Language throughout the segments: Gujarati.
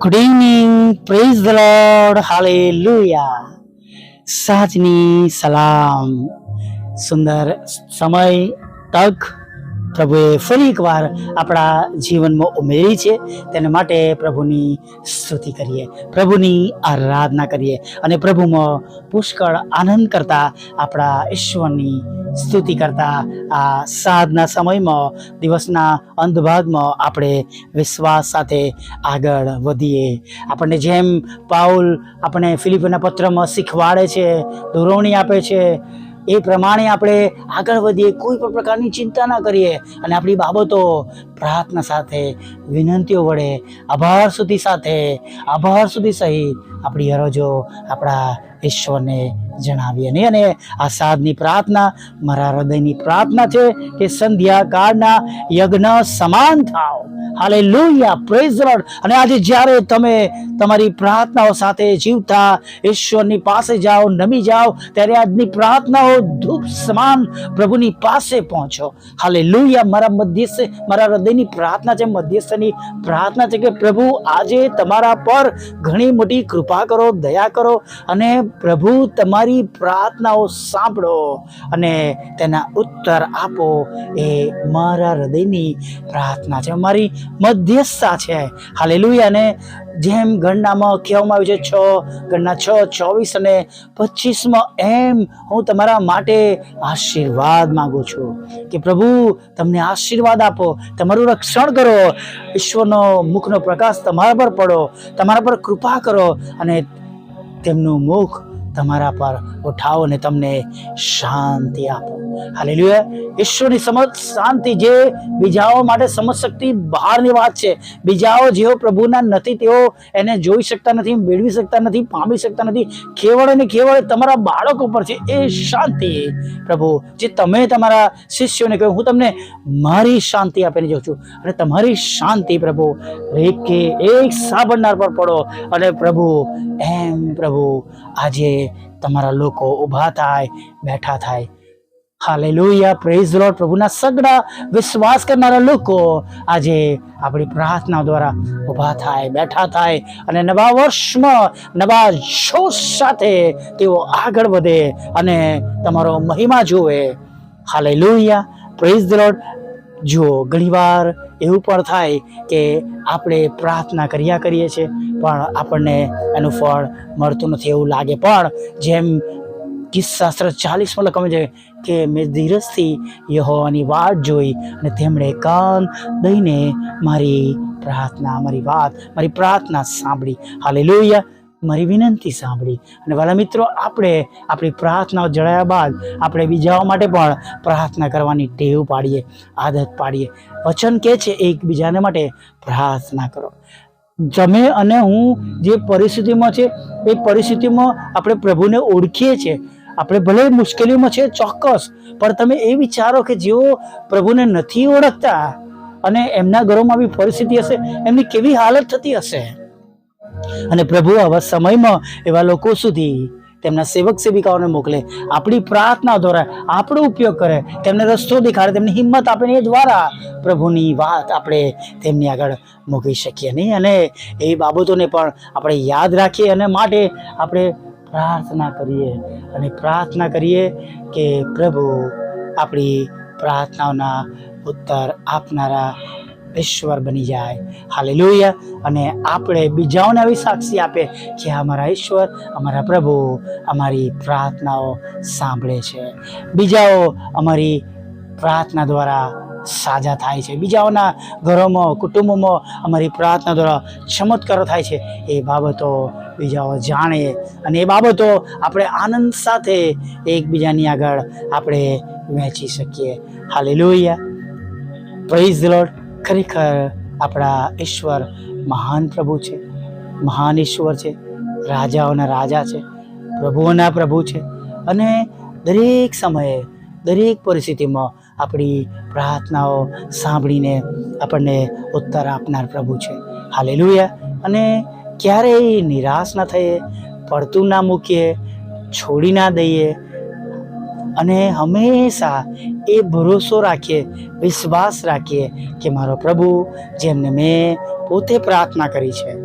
Good evening praise the Lord hallelujah સાચની સલામ સુંદર સમય તક પ્રભુએ ફરી એકવાર આપણા જીવનમાં ઉમેરી છે. તેના માટે પ્રભુની સ્તુતિ કરીએ, પ્રભુની આરાધના કરીએ અને પ્રભુમાં પુષ્કળ આનંદ કરતા આપણા ઈશ્વરની સ્તુતિ કરતા આ સાધના સમયમાં, દિવસના અંતભાગમાં આપણે વિશ્વાસ સાથે આગળ વધીએ. આપણને જેમ પાઉલ આપણે ફિલિપના પત્રમાં શીખવાડે છે દોરવણી આપે છે એ પ્રમાણે આપણે આગળ વધીએ, કોઈ પણ પ્રકારની ચિંતા ના કરીએ. અને આપણી બાબતો પ્રાર્થના સાથે, વિનંતીઓ વડે, આભાર સુધી સાથે, આભાર સુધી સહિત આપણી અરજો આપણા ઈશ્વરને જણાવીએ. નહીં અને આ સાધની પ્રાર્થના, મારા હૃદયની પ્રાર્થના છે કે સંધ્યા કાળના યજ્ઞ સમાન થાવ. હાલે લોહિયા પ્રેઝ લોર્ડ અને આજે જ્યારે તમે તમારી પ્રાર્થનાઓ સાથે જીવતા, ઈશ્વરની પાસે જાઓ, નમી જાઓ, ત્યારે આજની પ્રાર્થનાઓ ધૂપ સમાન પ્રભુની પાસે પહોંચો. હાલે લોહિયા મારા મધ્યસ્થ, મારા હૃદયની પ્રાર્થના છે, મધ્યસ્થની પ્રાર્થના છે કે પ્રભુ આજે તમારા પર ઘણી મોટી કૃપા કરો, દયા કરો અને પ્રભુ તમારી પ્રાર્થનાઓ સાંભળો અને તેના ઉત્તર આપો એ મારા હૃદયની પ્રાર્થના છે. મારી મધ્યસ્થતા છે. હાલેલુયા. અને જેમ ગણનામાં કહેવામાં આવ્યું છે છ, ગણના છ, ચોવીસ અને પચીસમાં એમ હું તમારા માટે આશીર્વાદ માગું છું કે પ્રભુ તમને આશીર્વાદ આપો, તમારું રક્ષણ કરો, ઈશ્વરનો મુખનો પ્રકાશ તમારા પર પડો, તમારા પર કૃપા કરો અને તેમનું મુખ તમારા પર ઉઠાવો અને તમને શાંતિ આપો. હાલેલુયા. ઈશ્વરની સમજ શાંતિ જે બીજાઓ માટે સમજ શક્તિ બહારની વાત છે. બીજાઓ જેઓ પ્રભુના નથી, તેઓ એને જોઈ શકતા નથી, મેળવી શકતા નથી, પામી શકતા નથી. કેવળ અને કેવળ તમારા બાળકો પર છે. એ શાંતિ પ્રભુ, જે તમે તમારા શિષ્યોને કહ્યું હું તમને મારી શાંતિ આપીને જાઉં છું. અને તમારી શાંતિ પ્રભુ, એક એક સાંભળનાર પર પડો. અને પ્રભુ, એમ પ્રભુ, આજે તમારા લોકો ઊભા થાય, બેઠા થાય. હાલેલુયા પ્રેઝ લોર્ડ પ્રભુના સગડા વિશ્વાસ કરનારા લોકો આજે આપણી પ્રાર્થના દ્વારા ઊભા થાય, બેઠા થાય અને નવા વર્ષમાં નવા જોશ સાથે તેઓ આગળ વધે અને તમારો મહિમા જુએ. હાલેલુયા પ્રેઝ લોર્ડ જુઓ, ઘણીવાર એવું પણ થાય કે આપણે પ્રાર્થના કર્યા કરીએ છીએ, પણ આપણને એનું ફળ મળતું નથી એવું લાગે. પણ જેમ કિસ્સાસ્ત્ર ચાલીસમાં લખવામાં છે કે મેં ધીરજથી યહોવાની વાત જોઈ અને તેમણે કાન દઈને મારી પ્રાર્થના, મારી વાત, મારી પ્રાર્થના સાંભળી. હાલે મારી વિનંતી સાંભળી. અને વાલા મિત્રો, આપણે આપણી પ્રાર્થનાઓ જળાયા બાદ આપણે બીજાઓ માટે પણ પ્રાર્થના કરવાની ટેવ પાડીએ, આદત પાડીએ. વચન કહે છે એકબીજાને માટે પ્રાર્થના કરો. તમે અને હું જે પરિસ્થિતિમાં છે, એ પરિસ્થિતિમાં આપણે પ્રભુને ઓળખીએ છીએ. આપણે ભલે મુશ્કેલીઓમાં છે ચોક્કસ, પણ તમે એ વિચારો કે જેઓ પ્રભુને નથી ઓળખતા અને એમના ઘરોમાં આવી પરિસ્થિતિ હશે, એમની કેવી હાલત થતી હશે? અને પ્રભુ આવા સમયમાં એવા લોકો સુધી તેમના સેવક સેવિકાઓને મોકલે. આપણી પ્રાર્થના દ્વારા આપણો ઉપયોગ કરે, તેમને રસ્તો દેખાડે, તેમને હિંમત આપે એ દ્વારા પ્રભુની વાત આપણે તેમની આગળ મૂકી શકીએ નહીં. અને એ બાબતોને પણ આપણે યાદ રાખીએ અને માટે આપણે પ્રાર્થના કરીએ અને પ્રાર્થના કરીએ કે પ્રભુ આપણી પ્રાર્થનાઓના ઉત્તર આપનારા ઈશ્વર બની જાય. હાલે લોહિયા અને આપણે બીજાઓને આવી સાક્ષી આપે કે અમારા ઈશ્વર, અમારા પ્રભુ, અમારી પ્રાર્થનાઓ સાંભળે છે. બીજાઓ અમારી પ્રાર્થના દ્વારા સાજા થાય છે. બીજાઓના ઘરોમાં, કુટુંબોમાં અમારી પ્રાર્થના દ્વારા ચમત્કારો થાય છે. એ બાબતો બીજાઓ જાણે અને એ બાબતો આપણે આનંદ સાથે એકબીજાની આગળ આપણે વહેંચી શકીએ. હાલે લોહિયા પ્રેઝ લોર્ડ ખરેખર આપણા ઈશ્વર મહાન પ્રભુ છે. મહાન ઈશ્વર છે. રાજાઓના રાજા છે. પ્રભુઓના પ્રભુ છે. અને દરેક સમયે, દરેક પરિસ્થિતિમાં આપણી પ્રાર્થનાઓ સાંભળીને આપણને ઉત્તર આપનાર પ્રભુ છે. હાલેલુયા. અને ક્યારેય નિરાશ ના થઈએ, પડતું ના મૂકીએ, છોડી ના દઈએ અને હંમેશા એ ભરોસો રાખીએ, વિશ્વાસ રાખીએ કે મારો પ્રભુ, જેમને મેં પોતે પ્રાર્થના કરી છે,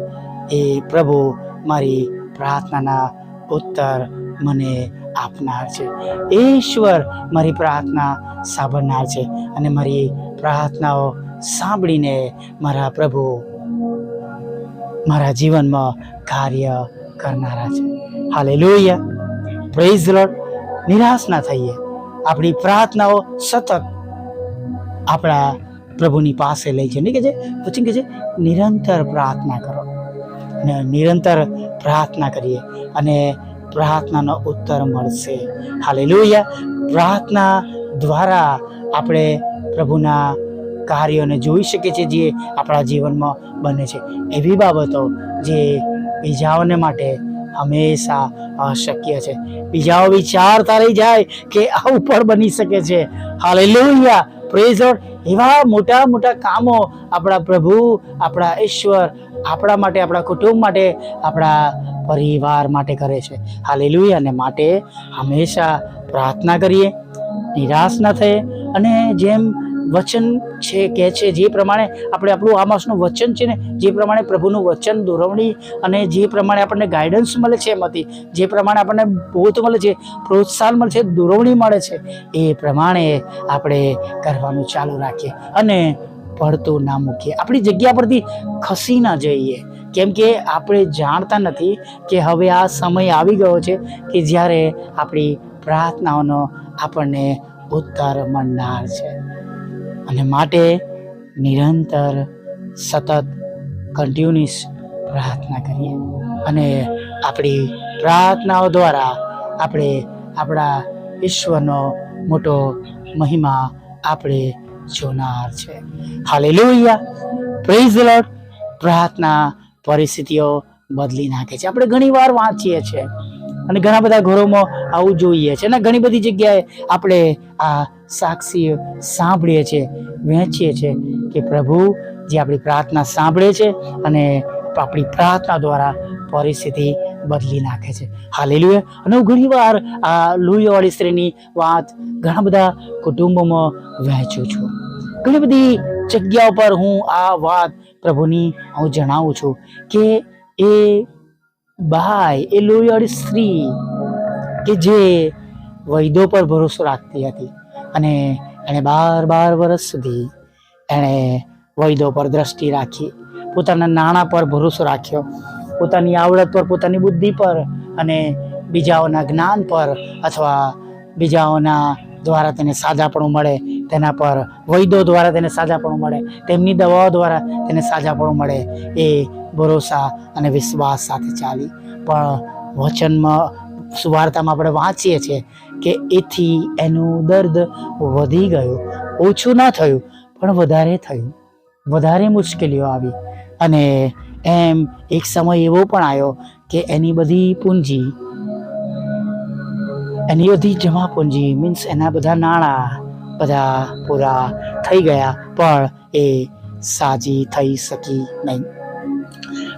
એ પ્રભુ મારી પ્રાર્થનાના ઉત્તર મને આપનાર છે. ઈશ્વર મારી પ્રાર્થના સાંભળનાર છે અને મારી પ્રાર્થનાઓ સાંભળીને મારા પ્રભુ મારા જીવનમાં કાર્ય કરનારા છે. હાલે લોહિયા પ્રેઝ લોડ નિરાશ ના થઈએ. આપણી પ્રાર્થનાઓ સતત આપણા પ્રભુની પાસે લઈ છે. કે છે? પછી કે છે, નિરંતર પ્રાર્થના કરો. ને નિરંતર પ્રાર્થના કરીએ અને પ્રાર્થનાનો ઉત્તર મળશે. હાલે પ્રાર્થના દ્વારા આપણે પ્રભુના કાર્યોને જોઈ શકીએ છીએ જે આપણા જીવનમાં બને છે. એવી બાબતો જે બીજાઓને માટે હંમેશા અશક્ય છે. બીજાઓ વિચારતા રહી જાય કે આવું પણ બની શકે છે. હાલે પ્રેઝ એવા મોટા મોટા કામો આપણા પ્રભુ, આપણા ઈશ્વર, આપણા માટે, આપણા કુટુંબ માટે, આપણા પરિવાર માટે કરે છે. હાલે અને માટે હંમેશા પ્રાર્થના કરીએ. નિરાશ ન થઈએ. અને જેમ વચન છે કે છે, જે પ્રમાણે આપણે આપણું આ માસનું વચન છે ને, જે પ્રમાણે પ્રભુનું વચન દોરવણી અને જે પ્રમાણે આપણને ગાઈડન્સ મળે છે એમાંથી, જે પ્રમાણે આપણને બોધ મળે છે, પ્રોત્સાહન મળે છે દોરવણી મળે છે, એ પ્રમાણે આપણે કરવાનું ચાલુ રાખીએ અને પડતું ના મૂકીએ. આપણી જગ્યા પરથી ખસી ના જઈએ. કેમ કે આપણે જાણતા નથી કે હવે આ સમય આવી ગયો છે કે જ્યારે આપણી પ્રાર્થનાઓનો આપણને ઉત્તર મળનાર છે. અને માટે નિરંતર સતત કન્ટિન્યુઅસ પ્રાર્થના કરીએ. અને આપણી પ્રાર્થનાઓ દ્વારા આપણે આપણા ઈશ્વરનો મોટો મહિમા આપણે જોનાર છે. હાલેલુયા પ્રેઝ લોટ પ્રાર્થના પરિસ્થિતિઓ બદલી નાખે છે. આપણે ઘણીવાર વાંચીએ છીએ. અને ઘણા બધા ઘરોમાં આવું જોઈએ છે. અને ઘણી બધી જગ્યાએ આપણે આ સાક્ષી સાંભળીએ છીએ વહેંચીએ છીએ કે પ્રભુ જે આપણી પ્રાર્થના સાંભળે છે અને આપણી પ્રાર્થના દ્વારા પરિસ્થિતિ બદલી નાખે છે. હાલેલુયા. અને હું ઘણીવાર આ લુહીવાળી સ્ત્રીની વાત ઘણા બધા કુટુંબોમાં વહેંચું છું. ઘણી બધી જગ્યાઓ પર હું આ વાત પ્રભુની હું જણાવું છું કે એ બાય એ લોહીવાળી સ્ત્રી કે જે વૈદો પર ભરોસો રાખતી હતી. અને એણે બાર બાર વર્ષ સુધી એણે વૈદો પર દ્રષ્ટિ રાખી. પોતાના નાણાં પર ભરોસો રાખ્યો. પોતાની આવડત પર, પોતાની બુદ્ધિ પર અને બીજાઓના જ્ઞાન પર અથવા બીજાઓના દ્વારા તેને સાજાપણું મળે તેના પર વૈદો દ્વારા તેને સાજાપણું મળે, તેમની દવાઓ દ્વારા તેને સાજાપણું મળે એ ભરોસા અને વિશ્વાસ સાથે ચાલી. પણ વચનમાં, સુવાર્તામાં આપણે વાંચીએ છીએ કે એથી એનું દર્દ વધી ગયું. ઓછું ના થયું, પણ વધારે થયું. વધારે મુશ્કેલીઓ આવી. અને એમ એક સમય એવો પણ આવ્યો કે એની બધી પૂંજી, એની બધી જમા પૂંજી મીન્સ એના બધા નાણાં બધા પૂરા થઈ ગયા, પણ એ સાજી થઈ શકી નહીં.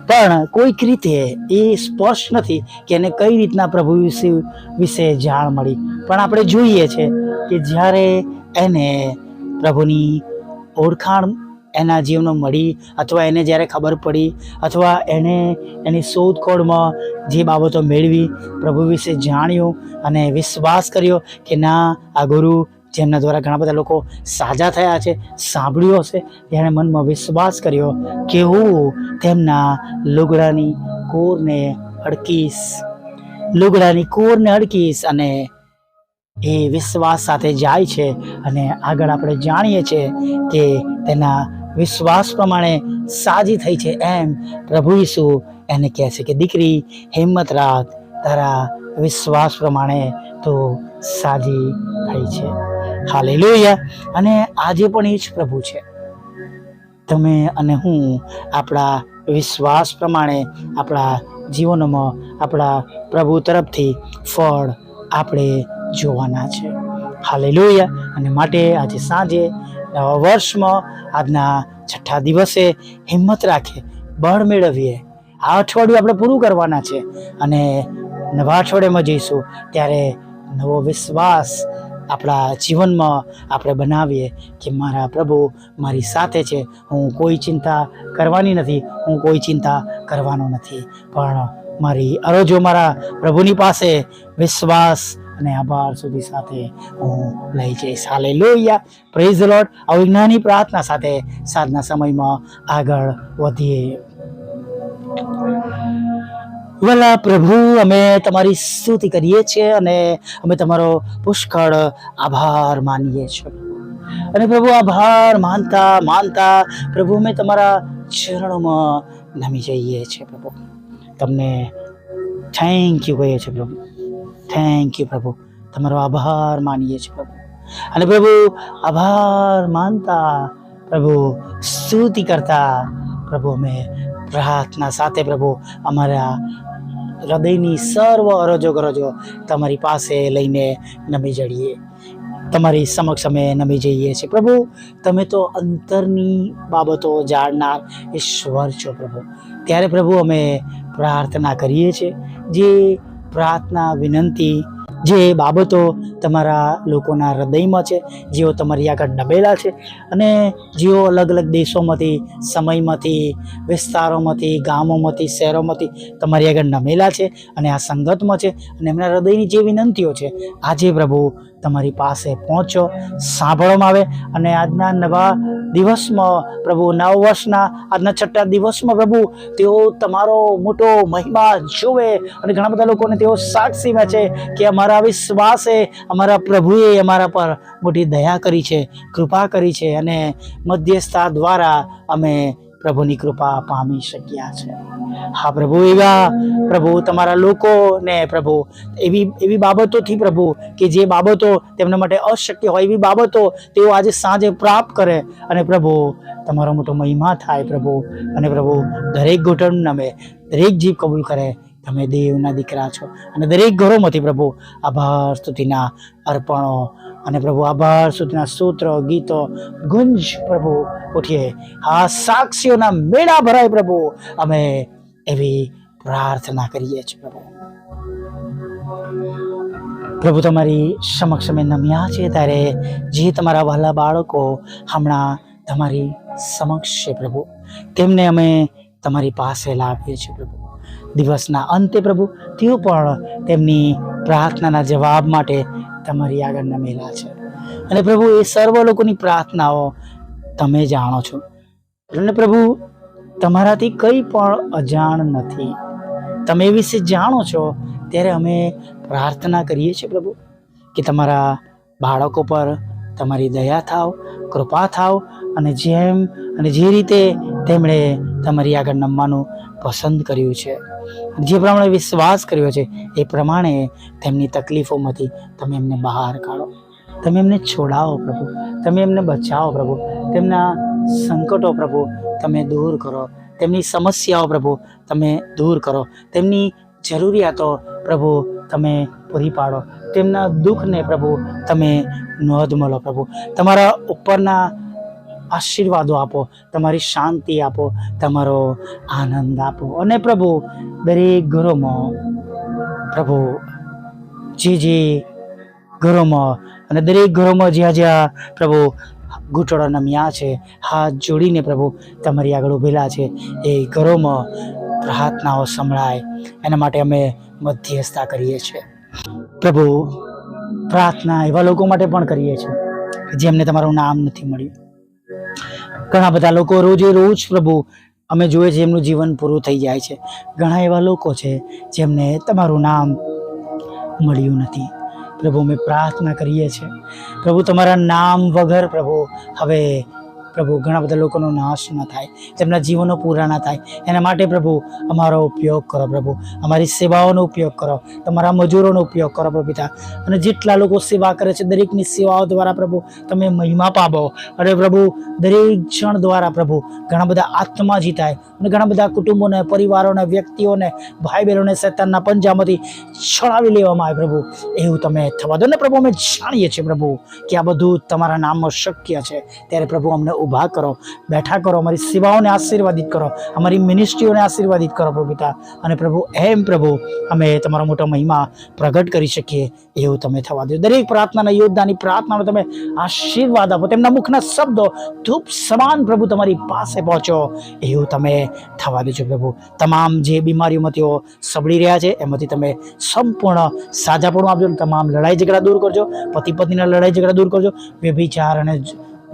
પણ કોઈક રીતે એ સ્પષ્ટ નથી કે એને કઈ રીતના પ્રભુ વિશે વિશે જાણ મળી. પણ આપણે જોઈએ છે કે જ્યારે એને પ્રભુની ઓળખાણ એના જીવનો મળી અથવા એને જ્યારે ખબર પડી અથવા એણે એની શોધખોળમાં જે બાબતો મેળવી પ્રભુ વિશે જાણ્યું અને વિશ્વાસ કર્યો કે ના, આ ગુરુ જેમના દ્વારા ઘણા બધા લોકો સાજા થયા છે, સાંભળ્યું હશે, એણે મનમાં વિશ્વાસ કર્યો કે હું તેમના લુગડાની કોરને અડકીશ, લુગડાની કોરને અડકીશ અને એ વિશ્વાસ સાથે જાય છે અને આગળ આપણે જાણીએ છીએ કે તેના વિશ્વાસ પ્રમાણે સાજી થઈ છે એમ પ્રભુ ઈસુ એને કહે છે કે દીકરી, હિંમત રાખ, તારા વિશ્વાસ પ્રમાણે તો સાજી થઈ છે. હાલેલુયા. અને આજે પણ એ જ પ્રભુ છે. તમે અને હું આપણા વિશ્વાસ પ્રમાણે આપણા જીવનમાં આપણા પ્રભુ તરફથી ફળ આપણે જોવાના છે. હાલેલુયા. અને માટે આજે સાંજે નવા વર્ષમાં આજના છઠ્ઠા દિવસે હિંમત રાખે બળ મેળવીએ. આ અઠવાડિયું આપણે પૂરું કરવાના છે. અને નવા અઠવાડિયામાં જઈશું ત્યારે નવો વિશ્વાસ આપણા જીવનમાં આપણે બનાવીએ કે મારા પ્રભુ મારી સાથે છે, હું કોઈ ચિંતા કરવાની નથી, હું કોઈ ચિંતા કરવાનો નથી. પણ મારી અરજો મારા પ્રભુની પાસે વિશ્વાસ અને આભાર સુધી સાથે હું લઈ જઈશ. હાલે લોહિયા પ્રેઝ આવી અવિજ્ઞાની પ્રાર્થના સાથે સાંજના સમયમાં આગળ વધીએ. વલા પ્રભુ, અમે તમારી સ્તુતિ કરીએ છીએ અને અમે તમારો પુષ્કળ આભાર માનીએ છીએ. અને પ્રભુ, આભાર માનતા માનતા પ્રભુ, અમે તમારા ચરણોમાં નમી જઈએ છીએ પ્રભુ. તમને થેન્ક યુ કહીએ છીએ પ્રભુ. થેન્ક યુ પ્રભુ. તમારો આભાર માનીએ છીએ પ્રભુ. અને પ્રભુ, આભાર માનતા પ્રભુ, સ્તુતિ કરતા પ્રભુ, અમે પ્રાર્થના સાથે પ્રભુ, અમારા હૃદયની સર્વ અરજો ગરજો તમારી પાસે લઈને નમી જડીએ. તમારી સમક્ષ અમે નમી જઈએ છીએ. પ્રભુ, તમે તો અંતરની બાબતો જાણનાર ઈશ્વર છો પ્રભુ. ત્યારે પ્રભુ અમે પ્રાર્થના કરીએ છીએ. જે પ્રાર્થના વિનંતી જે બાબતો તમારા લોકોના હૃદયમાં છે, જેઓ તમારી આગળ નમેલા છે અને જેઓ અલગ અલગ દેશોમાંથી, સમયમાંથી, વિસ્તારોમાંથી, ગામોમાંથી, શહેરોમાંથી તમારી આગળ નમેલા છે અને આ સંગતમાં છે અને એમના હૃદયની જે વિનંતીઓ છે, આજે પ્રભુ તમારી પાસે પહોંચો સાંભળવામાં આવે અને આજના નવા દિવસમાં પ્રભુ, નવ વર્ષના આજના છઠ્ઠા દિવસમાં પ્રભુ, તેઓ તમારો મોટો મહિમા જોવે અને ઘણા બધા લોકોને તેઓ સાક્ષી છે કે અમારા વિશ્વાસે અમારા પ્રભુએ અમારા પર મોટી દયા કરી છે, કૃપા કરી છે અને મધ્યસ્થતા દ્વારા અમે પ્રભુની કૃપા પામી શક્યા છે. હા, પ્રભુ, એવા પ્રભુ તમારા લોકોને પ્રભુ, એવી એવી બાબતોથી પ્રભુ કે જે બાબતો તેમના માટે અશક્ય હોય, એવી બાબતો તેઓ આજે સાંજે પ્રાપ્ત કરે અને પ્રભુ, તમારો મોટો મહિમા થાય પ્રભુ અને પ્રભુ, દરેક ઘૂંટણ નમે, દરેક જીવ કબૂલ કરે, તમે દેવના દીકરા છો અને દરેક ઘરોમાંથી પ્રભુ આભાર, સ્તુતિના અર્પણો અને પ્રભુ આભાર સુધીના સૂત્રો, ગીતો, ગુંજ પ્રભુ ઉઠીએ. આ સાક્ષીઓના મેળા ભરાય પ્રભુ. અમે એવી પ્રાર્થના કરીએ છીએ પ્રભુ. પ્રભુ તમારી સમક્ષ અમે નમ્યા છે ત્યારે જે તમારા વહાલા બાળકો હમણાં તમારી સમક્ષ છે પ્રભુ, તેમને અમે તમારી પાસે લાવીએ છીએ પ્રભુ. દિવસના અંતે પ્રભુ, તેઓ પણ તેમની પ્રાર્થનાના જવાબ માટે તમારી આગળ નમેલા છે. અને પ્રભુ, એ સર્વ લોકોની પ્રાર્થનાઓ તમે જાણો છો. અને પ્રભુ, તમારાથી કંઈ પણ અજાણ નથી. તમે એ વિશે જાણો છો, ત્યારે અમે પ્રાર્થના કરીએ છીએ પ્રભુ, કે તમારા બાળકો પર તમારી દયા થાવ, કૃપા થાવ, અને જેમ અને જે રીતે તેમણે તમારી આગળ નમવાનું પસંદ કર્યું છે. જે પ્રમાણે વિશ્વાસ કર્યો છે, એ પ્રમાણે તેમની તકલીફોમાંથી તમે એમને બહાર કાઢો. તમે એમને છોડાવો પ્રભુ. તમે એમને બચાવો પ્રભુ. તેમના સંકટો પ્રભુ તમે દૂર કરો. તેમની સમસ્યાઓ પ્રભુ તમે દૂર કરો. તેમની જરૂરિયાતો પ્રભુ તમે પૂરી પાડો. તેમના દુઃખને પ્રભુ તમે નોંધ મળો પ્રભુ. તમારા ઉપરના આશીર્વાદો આપો, તમારી શાંતિ આપો, તમારો આનંદ આપો. અને પ્રભુ, દરેક ઘરોમાં, પ્રભુ, જે જે ઘરોમાં અને દરેક ઘરોમાં જ્યાં જ્યાં પ્રભુ ઘૂંટણો નમ્યા છે, હાથ જોડીને પ્રભુ તમારી આગળ ઊભેલા છે, એ ઘરોમાં પ્રાર્થનાઓ સંભળાય. એના માટે અમે મધ્યસ્થતા કરીએ છીએ. પ્રભુ, પ્રાર્થના એવા લોકો માટે પણ કરીએ છીએ જેમને તમારું નામ નથી મળ્યું. ઘણા બધા લોકો રોજે રોજ પ્રભુ, અમે જોઈએ છીએ એમનું જીવન પૂરું થઈ જાય છે. ઘણા એવા લોકો છે જેમને તમારું નામ મળ્યું નથી. પ્રભુ, અમે પ્રાર્થના કરીએ છીએ. પ્રભુ, તમારા નામ વગર પ્રભુ, હવે પ્રભુ, ઘણા બધા લોકોનો નાશ ન થાય, તેમના જીવનો પૂરા ના થાય. એના માટે પ્રભુ, અમારો ઉપયોગ કરો પ્રભુ. અમારી સેવાઓનો ઉપયોગ કરો. તમારા મજૂરોનો ઉપયોગ કરો પ્રભુ પિતા. અને જેટલા લોકો સેવા કરે છે, દરેકની સેવાઓ દ્વારા પ્રભુ, તમે મહિમા પામો. અને પ્રભુ, દરેક જણ દ્વારા પ્રભુ, ઘણા બધા આત્મા જીતાય. અને ઘણા બધા કુટુંબોને, પરિવારોને, વ્યક્તિઓને ભાઈ બહેનોને શેતાનના પંજામાંથી છળાવી લેવામાં આવે પ્રભુ. એવું તમે થવા દો ને પ્રભુ, અમે જાણીએ છીએ પ્રભુ કે આ બધું તમારા નામમાં શક્ય છે. ત્યારે પ્રભુ અમને ઊભા કરો, બેઠા કરો, અમારી સેવાઓને આશીર્વાદિત કરો, અમારી મિનિસ્ટ્રીઓને આશીર્વાદિત કરો પ્રભુ પિતા અને પ્રભુ, એમ પ્રભુ, અમે તમારો મોટો મહિમા પ્રગટ કરી શકીએ, એવું તમે થવા દો. દરેક પ્રાર્થનાના યોદ્ધાની પ્રાર્થનાનો તમે આશીર્વાદ આપો. તેમના મુખના શબ્દો ધૂપ સમાન પ્રભુ તમારી પાસે પહોંચો, એવું તમે થવા દેજો પ્રભુ. તમામ જે બીમારીઓમાં તેઓ સબળી રહ્યા છે, એમાંથી તમે સંપૂર્ણ સાજાપણું આપજો તમામ લડાઈ ઝઘડા દૂર કરજો પતિ પત્નીના લડાઈ ઝઘડા દૂર કરજો, વ્યભિચાર અને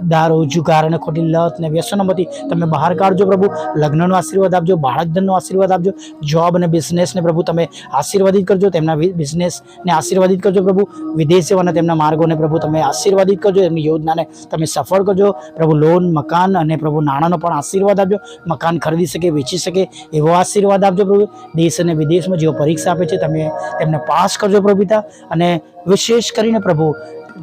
દારૂ, જુગાર અને ખોટી લત ને વ્યસનોમાંથી તમે બહાર કાઢજો પ્રભુ. લગ્નનો આશીર્વાદ આપજો, બાળકધનનો આશીર્વાદ આપજો જોબ અને બિઝનેસને પ્રભુ તમે આશીર્વાદિત કરજો, તેમના બિઝનેસને આશીર્વાદિત કરજો પ્રભુ. વિદેશ સેવાના તેમના માર્ગોને પ્રભુ તમે આશીર્વાદિત કરજો, એમની યોજનાને તમે સફળ કરજો. પ્રભુ લોન મકાન અને પ્રભુ નાણાંનો પણ આશીર્વાદ આપજો. મકાન ખરીદી શકે, વેચી શકે, એવો આશીર્વાદ આપજો પ્રભુ. દેશ અને વિદેશમાં જેઓ પરીક્ષા આપે છે, તમે તેમને પાસ કરજો પ્રભુ પિતા. અને વિશેષ કરીને પ્રભુ,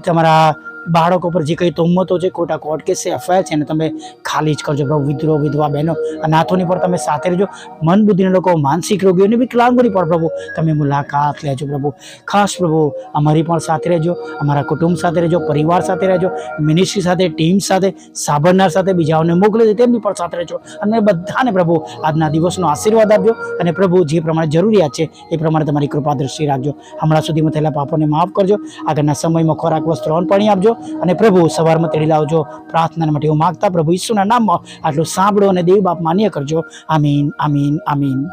તમારા બાળકો પર જે કંઈ તોમતો છે, ખોટા કોર્ટ કેસ છે એફઆઈઆર છે એને તમે ખાલી જ કરજો પ્રભુ વિધ્રો વિધવા બહેનો અનાથોની પર તમે સાથે રહેજો. મન બુદ્ધિના લોકો, માનસિક રોગીઓને બી વિકલાંગોની પર પ્રભુ, તમે મુલાકાત લેજો પ્રભુ. ખાસ પ્રભુ, અમારી પણ સાથે રહેજો, અમારા કુટુંબ સાથે રહેજો, પરિવાર સાથે રહેજો મિનિસ્ટ્રી સાથે ટીમ સાથે, સાંભળનાર સાથે બીજાઓને મોકલે છે તેમની પણ સાથે રહેજો. અને બધાને પ્રભુ, આજના દિવસનો આશીર્વાદ આપજો. અને પ્રભુ, જે પ્રમાણે જરૂરિયાત છે, એ પ્રમાણે તમારી કૃપા દ્રષ્ટિ રાખજો. હમણાં સુધીમાં થયેલા પાપોને માફ કરજો. આગળના સમયમાં ખોરાક, વસ્ત્રો પાણી આપજો. અને પ્રભુ સવારમાં તેડી લાવજો. પ્રાર્થના માટે હું માગતા પ્રભુ ઈસુના નામમાં આટલું સાંભળો અને દેવ બાપ માન્ય કરજો. આમીન આમીન આમીન.